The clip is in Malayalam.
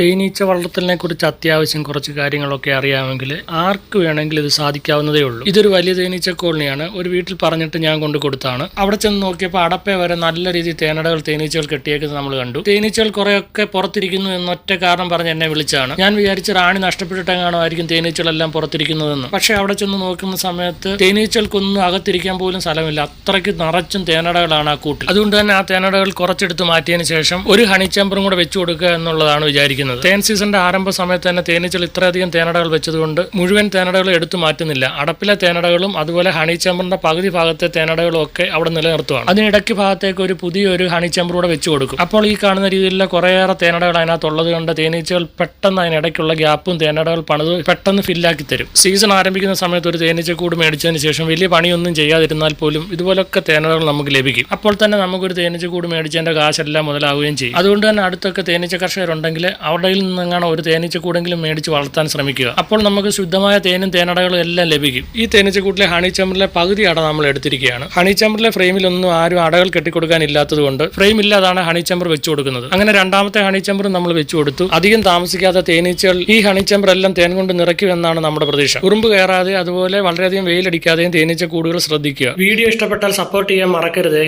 തേനീച്ച വളർത്തലിനെ കുറിച്ച് അത്യാവശ്യം കുറച്ച് കാര്യങ്ങളൊക്കെ അറിയാമെങ്കിൽ ആർക്ക് വേണമെങ്കിലും ഇത് സാധിക്കാവുന്നതേ ഉള്ളൂ. ഇതൊരു വലിയ തേനീച്ച കോളനിയാണ്. ഒരു വീട്ടിൽ പറഞ്ഞിട്ട് ഞാൻ കൊണ്ട് കൊടുത്താണ്. അവിടെ ചെന്ന് നോക്കിയപ്പോൾ അടപ്പേ വരെ നല്ല രീതിയിൽ തേനടകൾ തേനീച്ചകൾ കെട്ടിയേക്കുന്നത് നമ്മൾ കണ്ടു. തേനീച്ചകൾ കുറെയൊക്കെ പുറത്തിരിക്കുന്നു എന്നൊറ്റ കാരണം പറഞ്ഞ് എന്നെ വിളിച്ചാണ്. ഞാൻ വിചാരിച്ച റാണി നഷ്ടപ്പെട്ടിട്ടെങ്ങാണോ തേനീച്ചകളെല്ലാം പുറത്തിരിക്കുന്നതെന്ന്. പക്ഷേ അവിടെ ചെന്ന് നോക്കുന്ന സമയത്ത് തേനീച്ചകൾക്കൊന്നും അകത്തിരിക്കാൻ പോലും സ്ഥലമില്ല. അത്രയ്ക്ക് നിറച്ചും തേനടകളാണ് ആ കൂട്ടിൽ. അതുകൊണ്ട് തന്നെ ആ തേനടകൾ കുറച്ചെടുത്ത് മാറ്റിയതിന് ശേഷം ഒരു ഹണി ചേമ്പറും കൂടെ വെച്ചു കൊടുക്കുക എന്നുള്ളതാണ് വിചാരിക്കുന്നത്. തേൻ സീസണിന്റെ ആരംഭ സമയത്ത് തന്നെ തേനീച്ചകൾ ഇത്രയധികം തേനടകൾ വെച്ചതുകൊണ്ട് മുഴുവൻ തേനടകൾ എടുത്തു മാറ്റുന്നില്ല. അടപ്പിലെ തേനടകളും അതുപോലെ ഹണി ചേമ്പറിന്റെ പകുതി ഭാഗത്തെ തേനടകളും ഒക്കെ അവിടെ നിലനിർത്തുകയാണ് അതിനിടയ്ക്ക് ഭാഗത്തേക്ക് ഒരു പുതിയൊരു ഹണി ചേമ്പർ കൂടെ വെച്ചു കൊടുക്കും. അപ്പോൾ ഈ കാണുന്ന രീതിയിലുള്ള കുറേയേറെ തേനടകൾ അതിനകത്തുള്ളത് കൊണ്ട് തേനീച്ചകൾ പെട്ടെന്ന് അതിനിടയ്ക്കുള്ള ഗ്യാപ്പും തേനടകൾ പണിത് പെട്ടെന്ന് ഫില്ലാക്കി തരും. സീസൺ ആരംഭിക്കുന്ന സമയത്ത് ഒരു തേനീച്ചക്കൂട് മേടിച്ചതിന് ശേഷം വലിയ പണിയൊന്നും ചെയ്യാതിരുന്നാൽ പോലും ഇതുപോലൊക്കെ തേനടകൾ നമുക്ക് ലഭിക്കും. അപ്പോൾ തന്നെ നമുക്കൊരു തേനീച്ചക്കൂട് മേടിച്ചതിന്റെ കാശെല്ലാം മുതലാവുകയും ചെയ്യും. അതുകൊണ്ട് തന്നെ അടുത്തൊക്കെ തേനീച്ച കർഷകരുണ്ടെങ്കിൽ അവിടെ നിന്നാണ് ഒരു തേനീച്ചക്കൂടെങ്കിലും മേടിച്ച് വളർത്താൻ ശ്രമിക്കുക. അപ്പോൾ നമുക്ക് ശുദ്ധമായ തേനും തേനടകളും എല്ലാം ലഭിക്കും. ഈ തേനീച്ചക്കൂട്ടിലെ ഹണി ചമ്പറിലെ പകുതി അട നമ്മൾ എടുത്തിരിക്കുകയാണ്. ഹണി ചമ്പറിലെ ഫ്രെയിമിലൊന്നും ആരും അടകൾ കെട്ടിക്കൊടുക്കാൻ ഇല്ലാത്തത് കൊണ്ട് ഫ്രെയിം ഇല്ലാതാണ് ഹണി ചമ്പർ വെച്ചു കൊടുക്കുന്നത്. അങ്ങനെ രണ്ടാമത്തെ ഹണി ചമ്പർ നമ്മൾ വെച്ചു കൊടുത്തു. അധികം താമസിക്കാത്ത തേനീച്ചകൾ ഈ ഹണി ചമ്പർ എല്ലാം തേൻ കൊണ്ട് നിറയ്ക്കുമെന്നാണ് നമ്മുടെ പ്രതീക്ഷ. ഉറുമ്പ് കയറാതെ അതുപോലെ വളരെയധികം വെയിലടിക്കാതെയും തേനീച്ച കൂടുകൾ ശ്രദ്ധിക്കുക. വീഡിയോ ഇഷ്ടപ്പെട്ടാൽ സപ്പോർട്ട് ചെയ്യാൻ മറക്കരുതേ.